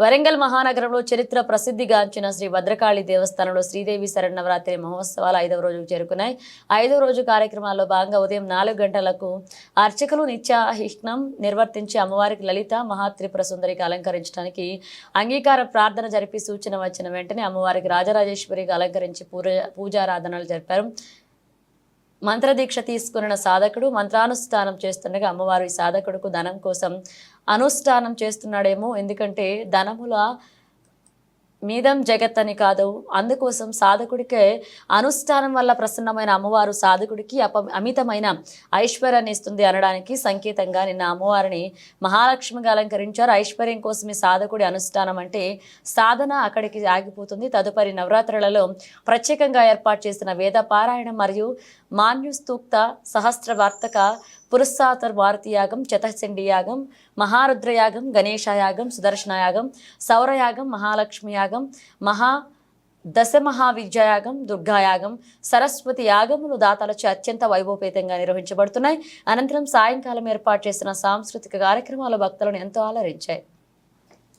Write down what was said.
వరంగల్ మహానగరంలో చరిత్ర ప్రసిద్ధిగాంచిన శ్రీ భద్రకాళి దేవస్థానంలో శ్రీదేవి శరణవరాత్రి మహోత్సవాలు ఐదవ రోజుకు చేరుకున్నాయి. ఐదవ రోజు కార్యక్రమాల్లో భాగంగా ఉదయం నాలుగు గంటలకు అర్చకులు నిత్యాహిష్ణం నిర్వర్తించి అమ్మవారికి లలిత మహాత్రిపుర సుందరికి అలంకరించడానికి అంగీకార ప్రార్థన జరిపి సూచన వచ్చిన వెంటనే అమ్మవారికి రాజరాజేశ్వరికి అలంకరించి పూజ పూజారాధనలు జరిపారు. మంత్రదీక్ష తీసుకున్న సాధకుడు మంత్రానుష్ఠానం చేస్తుండగా అమ్మవారు ఈ సాధకుడుకు ధనం కోసం అనుష్ఠానం చేస్తున్నాడేమో. ఎందుకంటే ధనముల మీదం జగత్ అని కాదు అందుకోసం సాధకుడికే అనుష్ఠానం వల్ల ప్రసన్నమైన అమ్మవారు సాధకుడికి అప అమితమైన ఐశ్వర్యాన్ని ఇస్తుంది అనడానికి సంకేతంగా నిన్న అమ్మవారిని మహాలక్ష్మిగా అలంకరించారు. ఐశ్వర్యం కోసం ఈ సాధకుడి అనుష్ఠానం అంటే సాధన అక్కడికి ఆగిపోతుంది. తదుపరి నవరాత్రులలో ప్రత్యేకంగా ఏర్పాటు చేసిన వేద పారాయణం మరియు మాన్యుస్తూక్త సహస్రవార్తక పురస్సాతర్ భారతీయాగం చతచండీ యాగం మహారుద్రయాగం గణేశయాగం సుదర్శనయాగం సౌరయాగం మహాలక్ష్మి యాగం మహా దశ మహావిద్యాయాగం దుర్గాయాగం సరస్వతి యాగములు దాతలచే అత్యంత వైభవపేతంగా నిర్వహించబడుతున్నాయి. అనంతరం సాయంకాలం ఏర్పాటు చేసిన సాంస్కృతిక కార్యక్రమాలు భక్తులను ఎంతో ఆలరించాయి